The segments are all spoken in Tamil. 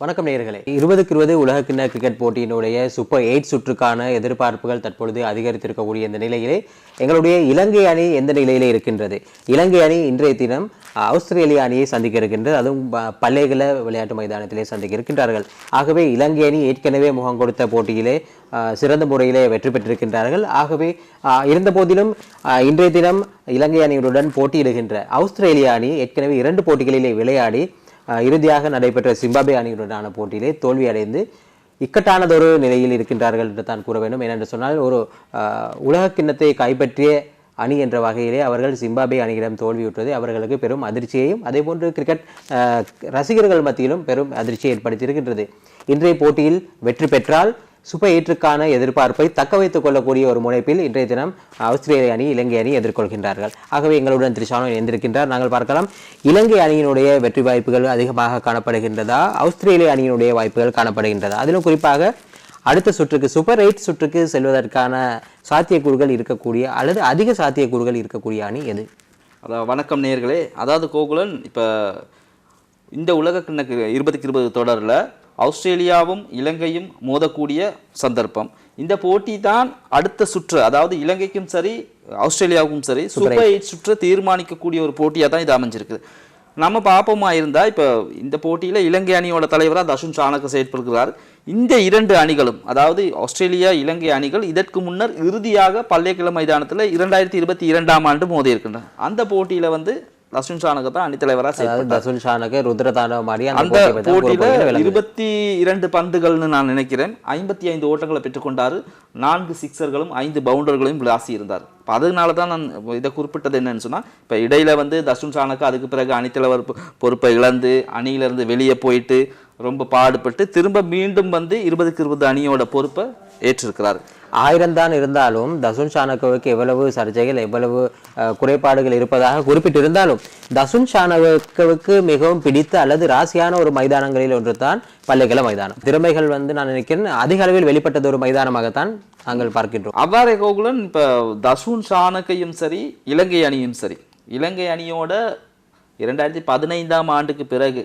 வணக்கம் நேயர்களே. இருபதுக்கு இருபது உலகக்கிண்ண கிரிக்கெட் போட்டியினுடைய சூப்பர் எயிட் சுற்றுக்கான எதிர்பார்ப்புகள் தற்பொழுது அதிகரித்திருக்கக்கூடிய இந்த நிலையிலே எங்களுடைய இலங்கை அணி எந்த நிலையிலே இருக்கின்றது? இலங்கை அணி இன்றைய தினம் ஆஸ்திரேலிய அணியை சந்திக்க இருக்கின்றது. அதுவும் ப- பல்லேகல விளையாட்டு மைதானத்திலே சந்திக்க இருக்கின்றார்கள். ஆகவே இலங்கை அணி ஏற்கனவே முகம் கொடுத்த போட்டியிலே சிறந்த முறையிலே வெற்றி பெற்றிருக்கின்றார்கள். ஆகவே இருந்த போதிலும் இன்றைய தினம் இலங்கை அணியுடன் போட்டியிடுகின்ற ஆஸ்திரேலிய அணி ஏற்கனவே இரண்டு போட்டிகளிலே விளையாடி இறுதியாக நடைபெற்ற சிம்பாபே அணியுடனான போட்டியிலே தோல்வி அடைந்து இக்கட்டானதொரு நிலையில் இருக்கின்றார்கள் என்று தான் கூற வேண்டும். ஏனென்று சொன்னால் ஒரு அஹ், உலகக் கிண்ணத்தை கைப்பற்றிய அணி என்ற வகையிலே அவர்கள் சிம்பாபே அணியிடம் தோல்வியுற்றது. அவர்களுக்கு பெரும் அதிர்ச்சியையும் அதேபோன்று கிரிக்கெட் ரசிகர்கள் மத்தியிலும் பெரும் அதிர்ச்சியை ஏற்படுத்தியிருக்கின்றது. இன்றைய போட்டியில் வெற்றி பெற்றால் சூப்பர் எதிர்பார்ப்பை தக்க வைத்துக் கொள்ளக்கூடிய ஒரு முனைப்பில் இன்றைய தினம் ஆஸ்திரேலிய அணி இலங்கை அணி எதிர்கொள்கின்றார்கள். ஆகவே எங்களுடன் திருஷானோ இணைந்திருக்கின்றார். நாங்கள் பார்க்கலாம் இலங்கை அணியினுடைய வெற்றி வாய்ப்புகள் அதிகமாக காணப்படுகின்றதா? ஆஸ்திரேலிய அணியினுடைய வாய்ப்புகள் காணப்படுகின்றதா? அதிலும் குறிப்பாக அடுத்த சுற்றுக்கு சூப்பர் எயிட் சுற்றுக்கு செல்வதற்கான சாத்தியக்கூறுகள் இருக்கக்கூடிய அல்லது அதிக சாத்தியக்கூறுகள் இருக்கக்கூடிய அணி எது? அதாவது வணக்கம் நேர்களே. அதாவது கோகுலன் இப்போ இந்த உலக கிண்ணக்கு இருபதுக்கு இருபது தொடரில் ஆஸ்திரேலியாவும் இலங்கையும் மோதக்கூடிய சந்தர்ப்பம். இந்த போட்டி தான் அடுத்த சுற்று அதாவது இலங்கைக்கும் சரி ஆஸ்திரேலியாவுக்கும் சரி சூப்பர் எயிட் சுற்று தீர்மானிக்கக்கூடிய ஒரு போட்டியாக தான் இது அமைஞ்சிருக்குது நம்ம பாப்போமா இருந்தா இப்போ இந்த போட்டியில இலங்கை அணியோட தலைவராக தஷுன் சாணக்க செயற்படுகிறார். இந்த இரண்டு அணிகளும் அதாவது ஆஸ்திரேலியா இலங்கை அணிகள் இதற்கு முன்னர் இறுதியாக பல்லேக்கிழமை மைதானத்தில் இரண்டாயிரத்தி இருபத்தி இரண்டாம் ஆண்டு மோதி இருக்கின்றன அந்த போட்டியில வந்து தஷுன் சாணக்க தான் அணித்தலைவராக அதாவது தசுல் ஷானுக்கு ருத்ரதாண்டவம் ஆடி அந்த போட்டியில. இருபத்தி இரண்டு பந்துகள்னு நான் நினைக்கிறேன். ஐம்பத்தி ஐந்து ஓட்டங்களை பெற்றுக்கொண்டாரு. நான்கு சிக்ஸர்களும் ஐந்து பவுண்டர்களையும் விளாசி இருந்தார் அப்ப அதனால தான் நான் இதை குறிப்பிட்டது என்னன்னு சொன்னா இப்ப இடையில வந்து தர்ஷன் சாணக்கு அதுக்கு பிறகு அணித்தலைவர் பொறுப்பை இழந்து அணியிலிருந்து வெளியே போயிட்டு ரொம்ப பாடுபட்டு திரும்ப மீண்டும் வந்து இருபதுக்கு இருபது அணியோட பொறுப்பை ஏற்றிருக்கிறார். ஆயிரம் தான் இருந்தாலும் தசுன் சாணக்கவுக்கு எவ்வளவு சர்ச்சைகள் எவ்வளவு குறைபாடுகள் இருப்பதாக குறிப்பிட்டிருந்தாலும் தசுன் சாணக்கவுக்கு மிகவும் பிடித்த அல்லது ராசியான ஒரு மைதானங்களில் ஒன்று தான் பள்ளிக்கல மைதானம். திறமைகள் வந்து நான் நினைக்கிறேன் அதிக அளவில் வெளிப்பட்டது ஒரு மைதானமாகத்தான் நாங்கள் பார்க்கின்றோம். அவ்வாறே கோகுலன் இப்போ தசூன் சாணக்கையும் சரி இலங்கை அணியும் சரி. இலங்கை அணியோட இரண்டாயிரத்தி பதினைந்தாம் ஆண்டுக்கு பிறகு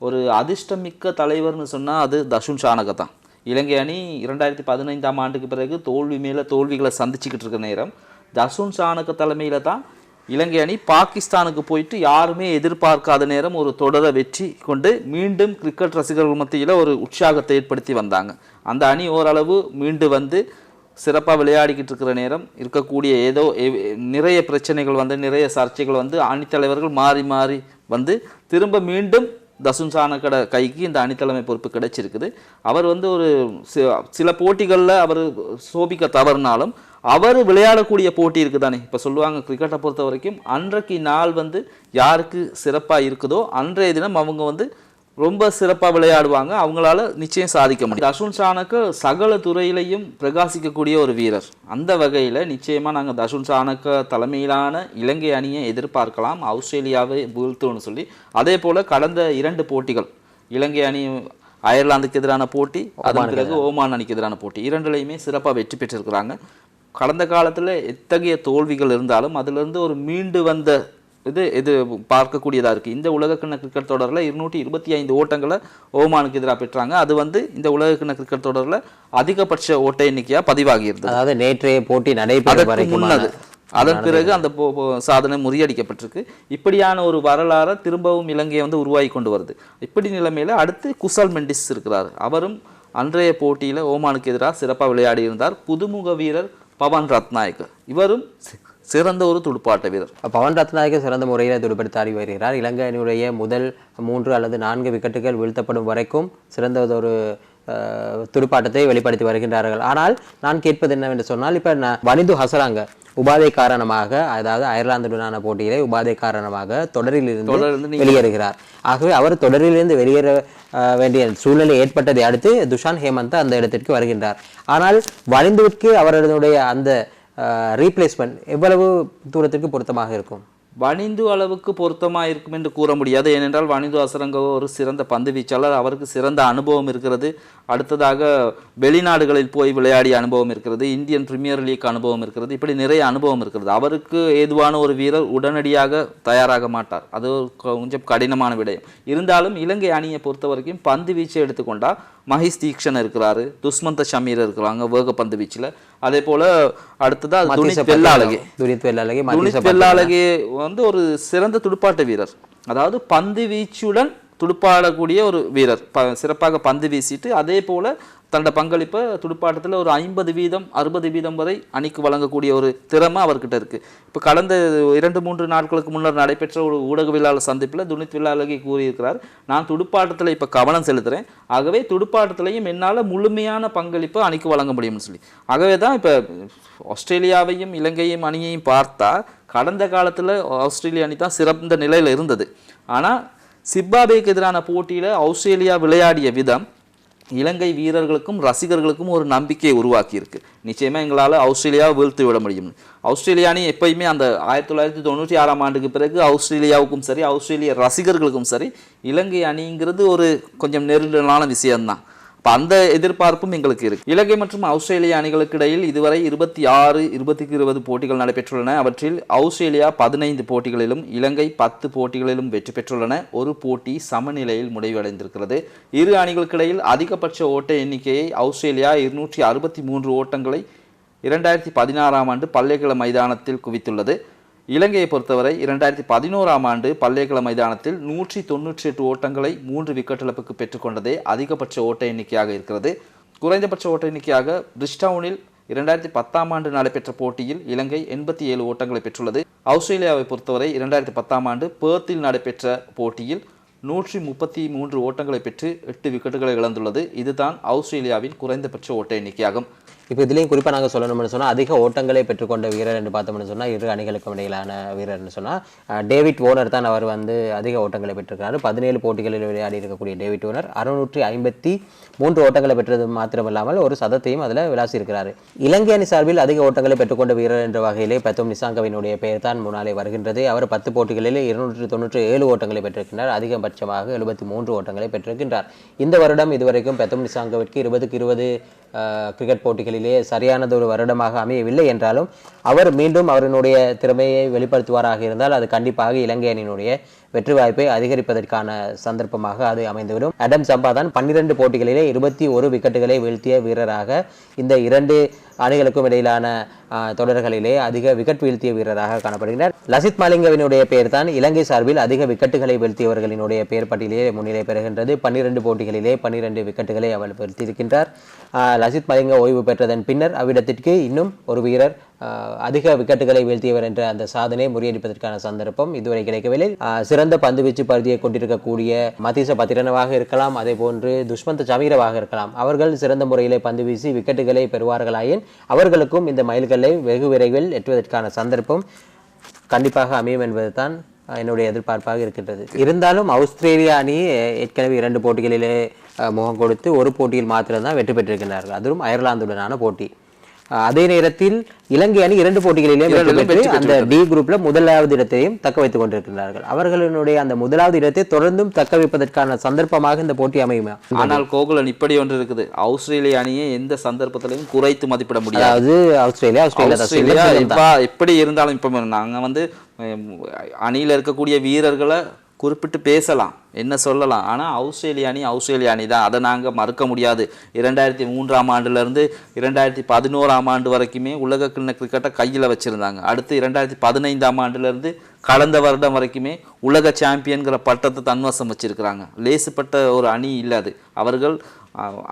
ஒரு அதிர்ஷ்டமிக்க தலைவர்னு சொன்னால் அது தசுன் சாணக தான் இலங்கை அணி இரண்டாயிரத்தி பதினைந்தாம் ஆண்டுக்கு பிறகு தோல்வி மேலே தோல்விகளை சந்திச்சுக்கிட்டு இருக்க நேரம். தசுன் சாணக தலைமையில் தான் இலங்கை அணி பாகிஸ்தானுக்கு போயிட்டு யாருமே எதிர்பார்க்காத நேரம் ஒரு தொடரை வெற்றி கொண்டு மீண்டும் கிரிக்கெட் ரசிகர்கள் மத்தியில் ஒரு உற்சாகத்தை ஏற்படுத்தி வந்தாங்க. அந்த அணி ஓரளவு மீண்டு வந்து சிறப்பாக விளையாடிக்கிட்டு இருக்கிற நேரம். இருக்கக்கூடிய ஏதோ நிறைய பிரச்சனைகள் வந்து நிறைய சர்ச்சைகள் வந்து அணித்தலைவர்கள் மாறி மாறி வந்து திரும்ப மீண்டும் தசுன்சானக்கட கைக்கு இந்த அணித்தலைமை பொறுப்பு கிடைச்சிருக்குது. அவர் வந்து ஒரு சில போட்டிகளில் அவர் சோபிக்க தவறினாலும் அவர் விளையாடக்கூடிய போட்டி இருக்குது தானே இப்போ சொல்லுவாங்க கிரிக்கெட்டை பொறுத்த வரைக்கும் அன்றைக்கு நாள் வந்து யாருக்கு சிறப்பாக இருக்குதோ அன்றைய தினம் அவங்க வந்து ரொம்ப சிறப்பாக விளையாடுவாங்க. அவங்களால நிச்சயம் சாதிக்க முடியும். தர்ஷுன் சாணக்கு சகல துறையிலையும் பிரகாசிக்கக்கூடிய ஒரு வீரர். அந்த வகையில் நிச்சயமாக நாங்கள் தர்ஷுன் சாணக்க தலைமையிலான இலங்கை அணியை எதிர்பார்க்கலாம். ஆஸ்திரேலியாவை வீழ்த்தும்னு சொல்லி. அதே போல் கடந்த இரண்டு போட்டிகள். இலங்கை அணி அயர்லாந்துக்கு எதிரான போட்டி அதன் பிறகு ஓமான் அணிக்கு எதிரான போட்டி. இரண்டுலையுமே சிறப்பாக வெற்றி பெற்றிருக்கிறாங்க. கடந்த காலத்தில் எத்தகைய தோல்விகள் இருந்தாலும் அதிலிருந்து ஒரு மீண்டு வந்த இது இது பார்க்கக்கூடியதாக இருக்குது இந்த உலகக்கிண்ண கிரிக்கெட் தொடரில் இருநூற்றி இருபத்தி ஐந்து ஓட்டங்களை ஓமானுக்கு எதிராக பெற்றாங்க. அது வந்து இந்த உலகக்கிண்ண கிரிக்கெட் தொடரில் அதிகபட்ச ஓட்ட எண்ணிக்கையாக பதிவாகி இருந்தது அதாவது நேற்றைய போட்டி வரைக்கும் முன்னது. அதன் பிறகு அந்த சாதனை முறியடிக்கப்பட்டிருக்கு. இப்படியான ஒரு வரலாறை திரும்பவும் இலங்கையை வந்து உருவாகி கொண்டு வருது. இப்படி நிலைமையில அடுத்து குசல் மெண்டிஸ் இருக்கிறார். அவரும் அன்றைய போட்டியில ஓமானுக்கு எதிராக சிறப்பாக விளையாடி இருந்தார். புதுமுக வீரர் பவன் ரத்நாயக். இவரும் சிறந்த ஒரு துடுப்பாட்ட வீரர். பவன் ரத்நாயக சிறந்த முறையில் துடுப்படுத்த ஆடி வருகிறார் இலங்கை அணியுடைய முதல் மூன்று அல்லது நான்கு விக்கெட்டுகள் வீழ்த்தப்படும் வரைக்கும் சிறந்ததொரு துடுப்பாட்டத்தை வெளிப்படுத்தி வருகின்றார்கள். ஆனால் நான் கேட்பது என்னவென்று சொன்னால் இப்போ வனிது ஹசராங்க உபாதை காரணமாக அதாவது அயர்லாந்துடனான போட்டியிலே உபாதை காரணமாக தொடரிலிருந்து வெளியேறுகிறார். ஆகவே அவர் தொடரிலிருந்து வெளியேற வேண்டிய சூழ்நிலை ஏற்பட்டதை அடுத்து துஷான் ஹேமந்த் அந்த இடத்திற்கு வருகின்றார். ஆனால் வனிந்துவிற்கு அவர்களுடைய அந்த ரீப்ளேஸ்மெண்ட் எவ்வளவு தூரத்திற்கு பொருத்தமாக இருக்கும்? வனிந்து அளவுக்கு பொருத்தமாக இருக்கும் என்று கூற முடியாது. ஏனென்றால் வனிந்து அசரங்க ஒரு சிறந்த பந்து வீச்சாளர். அவருக்கு சிறந்த அனுபவம் இருக்கிறது. அடுத்ததாக வெளிநாடுகளில் போய் விளையாடிய அனுபவம் இருக்கிறது. இந்தியன் பிரீமியர் லீக் அனுபவம் இருக்கிறது. இப்படி நிறைய அனுபவம் இருக்கிறது. அவருக்கு ஏதுவான ஒரு வீரர் உடனடியாக தயாராக மாட்டார். அது கொஞ்சம் கடினமான விடயம். இருந்தாலும் இலங்கை அணியை பொறுத்த வரைக்கும் பந்து வீச்சை எடுத்துக்கொண்டா மஹிஷ் தீக்ஷன் இருக்கிறாரு. துஷ்மந்த ஷமீர் இருக்கிறாங்க வேக பந்து வீச்சில். அதே போல அடுத்ததா துனித் வெள்ளாளகே. துரித் வெள்ளாலகி துனித் வெள்ளாளகே வந்து ஒரு சிறந்த துடுப்பாட்ட வீரர். அதாவது பந்து வீச்சுடன் துடுப்பாடக்கூடிய ஒரு வீரர். ப சிறப்பாக பந்து வீசிட்டு அதே போல் தன்னோட பங்களிப்பை துடுப்பாட்டத்தில் ஒரு ஐம்பது வீதம் அறுபது வீதம் வரை அணிக்கு வழங்கக்கூடிய ஒரு திறமை அவர்கிட்ட இருக்குது இப்போ கடந்த இரண்டு மூன்று நாட்களுக்கு முன்னர் நடைபெற்ற ஒரு ஊடகவியலாளர் சந்திப்பில் துணித் வில்லாலகி கூறியிருக்கிறார் நான் துடுப்பாட்டத்தில் இப்போ கவனம் செலுத்துகிறேன் ஆகவே துடுப்பாட்டத்திலையும் என்னால் முழுமையான பங்களிப்பை அணிக்கு வழங்க முடியும்னு சொல்லி. ஆகவே தான் இப்போ ஆஸ்திரேலியாவையும் இலங்கையும் அணியையும் பார்த்தா கடந்த காலத்தில் ஆஸ்திரேலிய அணி தான் சிறந்த நிலையில் இருந்தது. ஆனால் சிம்பாபேக்கு எதிரான போட்டியில் ஆஸ்திரேலியா விளையாடிய விதம் இலங்கை வீரர்களுக்கும் ரசிகர்களுக்கும் ஒரு நம்பிக்கையை உருவாக்கியிருக்கு. நிச்சயமாக எங்களால் ஆஸ்திரேலியாவை வீழ்த்து விட முடியும். ஆஸ்திரேலியானி அணி எப்பயுமே அந்த ஆயிரத்தி தொள்ளாயிரத்தி தொண்ணூற்றி ஆறாம் ஆண்டுக்கு பிறகு ஆஸ்திரேலியாவுக்கும் சரி ஆஸ்திரேலிய ரசிகர்களுக்கும் சரி இலங்கை அணிங்கிறது ஒரு கொஞ்சம் நெருடலான விஷயம்தான். அப்போ அந்த எதிர்பார்ப்பும் எங்களுக்கு இருக்கு. இலங்கை மற்றும் ஆஸ்திரேலிய அணிகளுக்கு இடையில் இதுவரை இருபத்தி ஆறு இருபத்திக்கு இருபது போட்டிகள் நடைபெற்றுள்ளன. அவற்றில் ஆஸ்திரேலியா பதினைந்து போட்டிகளிலும் இலங்கை பத்து போட்டிகளிலும் வெற்றி பெற்றுள்ளன. ஒரு போட்டி சமநிலையில் முடிவடைந்திருக்கிறது. இரு அணிகளுக்கு இடையில் அதிகபட்ச ஓட்ட எண்ணிக்கையை ஆஸ்திரேலியா இருநூற்றி அறுபத்தி மூன்று ஓட்டங்களை இரண்டாயிரத்தி பதினாறாம் ஆண்டு பல்லைக்கிழ மைதானத்தில் குவித்துள்ளது. இலங்கையை பொறுத்தவரை இரண்டாயிரத்தி பதினோராம் ஆண்டு பல்லேகல மைதானத்தில் நூற்றி தொண்ணூற்றி எட்டு ஓட்டங்களை மூன்று விக்கெட் இழப்புக்கு பெற்றுக்கொண்டதே அதிகபட்ச ஓட்ட எண்ணிக்கையாக இருக்கிறது. குறைந்தபட்ச ஓட்ட எண்ணிக்கையாக பிரிஸ்டவுனில் இரண்டாயிரத்தி பத்தாம் ஆண்டு நடைபெற்ற போட்டியில் இலங்கை எண்பத்தி ஏழு ஓட்டங்களை பெற்றுள்ளது. ஆஸ்திரேலியாவை பொறுத்தவரை இரண்டாயிரத்தி பத்தாம் ஆண்டு பேர்த்தில் நடைபெற்ற போட்டியில் நூற்றி முப்பத்தி மூன்று ஓட்டங்களை பெற்று எட்டு விக்கெட்டுகளை இழந்துள்ளது. இதுதான் ஆஸ்திரேலியாவின் குறைந்தபட்ச ஓட்ட எண்ணிக்கையாகும். இப்போ இதுலேயும் குறிப்பாக நாங்கள் சொல்லணும்னு சொன்னால் அதிக ஓட்டங்களை பெற்றுக்கொண்ட வீரர் என்று பார்த்தோம்னு சொன்னால் இரு அணிகளுக்கும் இடையிலான வீரர்னு சொன்னால் டேவிட் ஓனர் தான் அவர் வந்து அதிக ஓட்டங்களை பெற்றிருக்கிறார் பதினேழு போட்டிகளில் விளையாடி இருக்கக்கூடிய டேவிட் ஓனர் அறுநூற்றி ஐம்பத்தி மூன்று ஓட்டங்களை பெற்றது மாத்திரமில்லாமல் ஒரு சதத்தையும் அதில் விளாசி இருக்கிறார் இலங்கை அணி சார்பில் அதிக ஓட்டங்களை பெற்றுக்கொண்ட வீரர் என்ற வகையிலே பெத்தோம் நிசாங்கவினுடைய பெயர் தான் முன்னாலே வருகின்றது. அவர் பத்து போட்டிகளில் இருநூற்றி தொண்ணூற்றி ஏழு ஓட்டங்களை பெற்றிருக்கின்றார். அதிகபட்சமாக எழுபத்தி மூன்று ஓட்டங்களை பெற்றிருக்கின்றார். இந்த வருடம் இதுவரைக்கும் பெத்தோம் நிசாங்கவிற்கு இருபதுக்கு இருபது கிரிக்கெட் போட்டிகளில் சரியானதொரு வருடமாக அமையவில்லை என்றாலும் அவர் மீண்டும் அவரினுடைய திறமையை வெளிப்படுத்துவாராக இருந்தால் அது கண்டிப்பாக இலங்கை அணியினுடைய வெற்றி வாய்ப்பை அதிகரிப்பதற்கான சந்தர்ப்பமாக அது அமைந்துவிடும். அடம் சம்பா தான் பன்னிரண்டு போட்டிகளிலே இருபத்தி ஒரு விக்கெட்டுகளை வீழ்த்திய வீரராக இந்த இரண்டு அணிகளுக்கும் இடையிலான தொடர்களிலே அதிக விக்கெட் வீழ்த்திய வீரராக காணப்படுகிறார் லசித் மாலிங்கவினுடைய பெயர் தான் இலங்கை சார்பில் அதிக விக்கெட்டுகளை வீழ்த்தியவர்களினுடைய பெயர் பட்டியலிலே முன்னிலை பெறுகின்றது. பன்னிரண்டு போட்டிகளிலே பன்னிரண்டு விக்கெட்டுகளை அவர் வீழ்த்தியிருக்கின்றார். லசித் மலிங்க ஓய்வு பெற்றதன் பின்னர் அவ்விடத்திற்கு இன்னும் ஒரு வீரர் அதிக விக்கெட்டுகளை வீழ்த்தியவர் என்ற அந்த சாதனையை முறியடிப்பதற்கான சந்தர்ப்பம் இதுவரை கிடைக்கவில்லை. சிறந்த பந்து வீச்சு பருதியை கொண்டிருக்கக்கூடிய மதீச பத்திரனவாக இருக்கலாம் அதே போன்று துஷ்மந்த சமீரவாக இருக்கலாம். அவர்கள் சிறந்த முறையிலே பந்து வீசி விக்கெட்டுகளை பெறுவார்களாயின் அவர்களுக்கும் இந்த மைல்கல்லை வெகு விரைவில் எட்டுவதற்கான சந்தர்ப்பம் கண்டிப்பாக அமையும் என்பதுதான் தான் என்னுடைய எதிர்பார்ப்பாக இருக்கின்றது. இருந்தாலும் ஆஸ்திரேலியா அணி ஏற்கனவே இரண்டு போட்டிகளிலே முகம் கொடுத்து ஒரு போட்டியில் மாத்திரம்தான் வெற்றி பெற்றிருக்கிறார்கள் அதுவும் அயர்லாந்துடனான போட்டி. அதே நேரத்தில் இலங்கை அணி இரண்டு போட்டிகளிலே வெற்றி இரண்டிலும் பெற்று வெற்றி அந்த டி குரூப்ல முதலாவது இடத்தையும் தக்க வைத்துக் கொண்டிருக்கிறார்கள் அவர்களுடைய அந்த முதலாவது இடத்தை தொடர்ந்தும் தக்க வைப்பதற்கான சந்தர்ப்பமாக இந்த போட்டி அமையுமா. ஆனால் கோகுலன் இப்படி ஒன்று இருக்குது. ஆஸ்திரேலிய அணியை எந்த சந்தர்ப்பத்திலையும் குறைத்து மதிப்பிட முடியாது. அதாவது ஆஸ்திரேலியா ஆஸ்திரேலியா எப்படி இருந்தாலும் இப்போ நாங்க வந்து அணியில இருக்கக்கூடிய வீரர்களை குறிப்பிட்டு பேசலாம். என்ன சொல்லலாம்? ஆனால் அவுஸ்திரேலியானி அணி அணி தான். அதை நாங்கள் மறுக்க முடியாது. இரண்டாயிரத்தி மூன்றாம் ஆண்டுலேருந்து இரண்டாயிரத்தி பதினோராம் ஆண்டு வரைக்குமே உலக கிண்ண கிரிக்கெட்டை கையில் வச்சுருந்தாங்க. அடுத்து இரண்டாயிரத்தி பதினைந்தாம் ஆண்டுலேருந்து கடந்த வருடம் வரைக்குமே உலக சாம்பியன்கிற பட்டத்தை தன்வசம் வச்சிருக்கிறாங்க. லேசுப்பட்ட ஒரு அணி இல்லை அது. அவர்கள்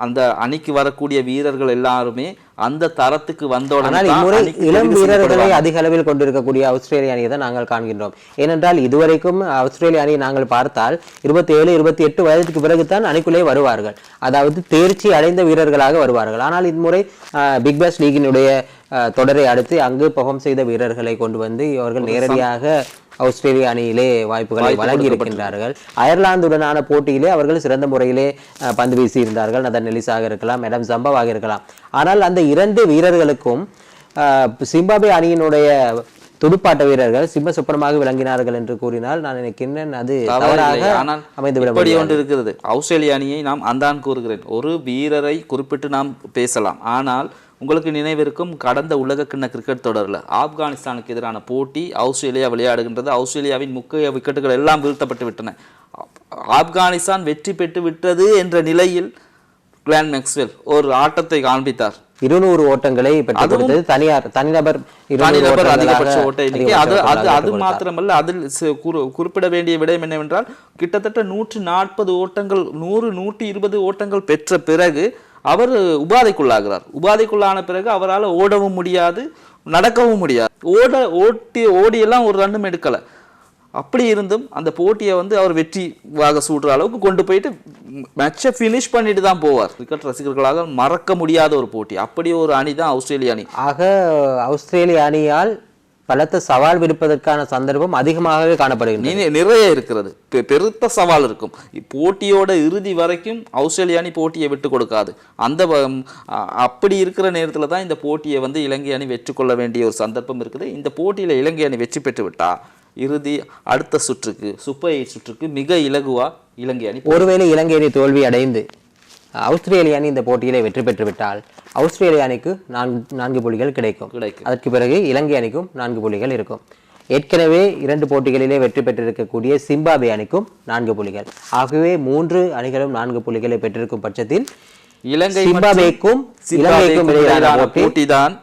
அந்த அணிக்கு வரக்கூடிய வீரர்கள் எல்லாருமே அந்த தரத்துக்கு வந்தோடனே ஆனால் தான் இம்முறை இளம் வீரர்களை. அதிக அளவில் கொண்டிருக்கக்கூடிய ஆஸ்திரேலிய அணியை தான் நாங்கள் காண்கின்றோம். ஏனென்றால் இதுவரைக்கும் ஆஸ்திரேலிய அணியை நாங்கள் பார்த்தால் இருபத்தி ஏழு இருபத்தி எட்டு வயதுக்கு பிறகுதான் அணிக்குள்ளே வருவார்கள். அதாவது தேர்ச்சி அடைந்த வீரர்களாக வருவார்கள். ஆனால் இம்முறை பிக் பாஸ் லீகினுடைய அஹ், தொடரை அடுத்து அங்கு பெர்ஃபார்ம் செய்த வீரர்களை கொண்டு வந்து அவர்கள் நேரடியாக ஆஸ்திரேலிய அணியிலே வாய்ப்புகளை வழங்கி இருக்கின்றார்கள் அயர்லாந்துடனான போட்டியிலே அவர்கள் சிறந்த முறையிலே பந்து வீசி இருந்தார்கள் நதன் நெலிஸாக இருக்கலாம் மேடம் ஜம்பாவாக இருக்கலாம். ஆனால் அந்த இரண்டு வீரர்களுக்கும் அஹ், சிம்பாப்வே அணியினுடைய துடுப்பாட்ட வீரர்கள் சிம்ம சொப்பனமாக விளங்கினார்கள் என்று கூறினால் நான் நினைக்கின்றேன் அது. தவறாக ஆனால் அமைந்து விட இப்படி. ஒன்று இருக்கிறது ஆஸ்திரேலிய அணியை நாம் அந்தான் கூறுகிறேன். ஒரு வீரரை குறிப்பிட்டு நாம் பேசலாம். ஆனால் உங்களுக்கு நினைவிருக்கும் கடந்த உலகக்கிண்ண கிரிக்கெட் தொடரில் ஆப்கானிஸ்தானுக்கு எதிரான போட்டி ஆஸ்திரேலியா விளையாடுகின்றது. ஆஸ்திரேலியாவின் முக்கிய விக்கெட்டுகள் எல்லாம் வீழ்த்தப்பட்டு விட்டன. ஆப்கானிஸ்தான் வெற்றி பெற்று விட்டது என்ற நிலையில் கிளான் மேக்ஸ்வெல் ஒரு ஆட்டத்தை காண்பித்தார். இருநூறு ஓட்டங்களை கொடுத்தது தனியார் தனிநபர் தனிநபர் அதிகபட்ச ஓட்ட எண்ணிக்கை. அது அது அது மாத்திரமல்ல அதில் குறிப்பிட வேண்டிய விடயம் என்னவென்றால் கிட்டத்தட்ட நூற்றி நாற்பது ஓட்டங்கள் நூறு நூற்றி இருபது ஓட்டங்கள் பெற்ற பிறகு அவர் உபாதைக்குள்ளாகிறார். உபாதைக்குள்ளான பிறகு அவரால் ஓடவும் முடியாது நடக்கவும் முடியாது. ஓட ஓட்டி ஓடியெல்லாம் ஒரு ரன்னும் எடுக்கலை. அப்படி இருந்தும் அந்த போட்டியை வந்து அவர் வெற்றி வாக சூடுற அளவுக்கு கொண்டு போயிட்டு மேட்சை ஃபினிஷ் பண்ணிட்டு தான் போவார். கிரிக்கெட் ரசிகர்களாக மறக்க முடியாத ஒரு போட்டி. அப்படி ஒரு அணி தான் ஆஸ்திரேலிய அணி. ஆக ஆஸ்திரேலிய அணியால் பலத்த சவால் விடுப்பதற்கான சந்தர்ப்பம் அதிகமாகவே காணப்படுகின்றது. நீ- நிறைய இருக்கிறது. பெருத்த சவால் இருக்கும். போட்டியோட இறுதி வரைக்கும் ஆஸ்திரேலிய அணி போட்டியை விட்டு கொடுக்காது. அந்த அப்படி இருக்கிற நேரத்தில் தான் இந்த போட்டியை வந்து இலங்கை அணி வெற்றி கொள்ள வேண்டிய ஒரு சந்தர்ப்பம் இருக்குது. இந்த போட்டியில் இலங்கை அணி வெற்றி பெற்று விட்டா இறுதி அடுத்த சுற்றுக்கு சூப்பர் எயிட் சுற்றுக்கு மிக இலகுவா இலங்கை அணி ஒருவேளை இலங்கை அணி தோல்வி அடைந்து ஆஸ்திரேலிய அணி இந்த போட்டியிலே வெற்றி பெற்று விட்டால் ஆஸ்திரேலிய அணிக்கு நான்கு நான்கு புள்ளிகள் கிடைக்கும். கிடைக்கும். அதற்கு பிறகு இலங்கை அணிக்கும் நான்கு புள்ளிகள் இருக்கும். ஏற்கனவே இரண்டு போட்டிகளிலே வெற்றி பெற்றிருக்கக்கூடிய சிம்பாபே அணிக்கும் நான்கு புள்ளிகள். ஆகவே மூன்று அணிகளும் நான்கு புள்ளிகளை பெற்றிருக்கும் பட்சத்தில் இலங்கை சிம்பாபேக்கும் இலங்கைக்கும் இடையிலான போட்டி போட்டிதான்.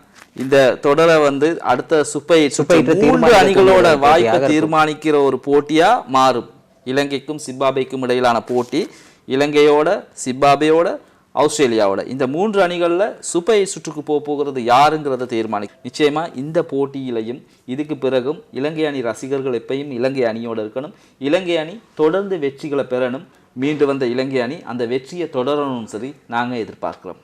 இந்த தொடரை வந்து அடுத்த சூப்பர் எயிட்டை மூன்று அணிகளோட வாய்ப்பை. தீர்மானிக்கிற ஒரு போட்டியா மாறும். இலங்கைக்கும் சிம்பாபேக்கும் இடையிலான போட்டி இலங்கையோட சிம்பாபேயோட ஆஸ்திரேலியாவோட. இந்த மூன்று அணிகளில் சூப்பர் சுற்றுக்கு போக போகிறது யாருங்கிறத தீர்மானிக்கும் நிச்சயமாக இந்த போட்டியிலையும் இதுக்கு பிறகும் இலங்கை அணி ரசிகர்கள் எப்பயும் இலங்கை அணியோடு இருக்கணும். இலங்கை அணி தொடர்ந்து வெற்றிகளை பெறணும். மீண்டு வந்த இலங்கை அணி அந்த வெற்றியை தொடரணும் சரி நாங்கள் எதிர்பார்க்குறோம்.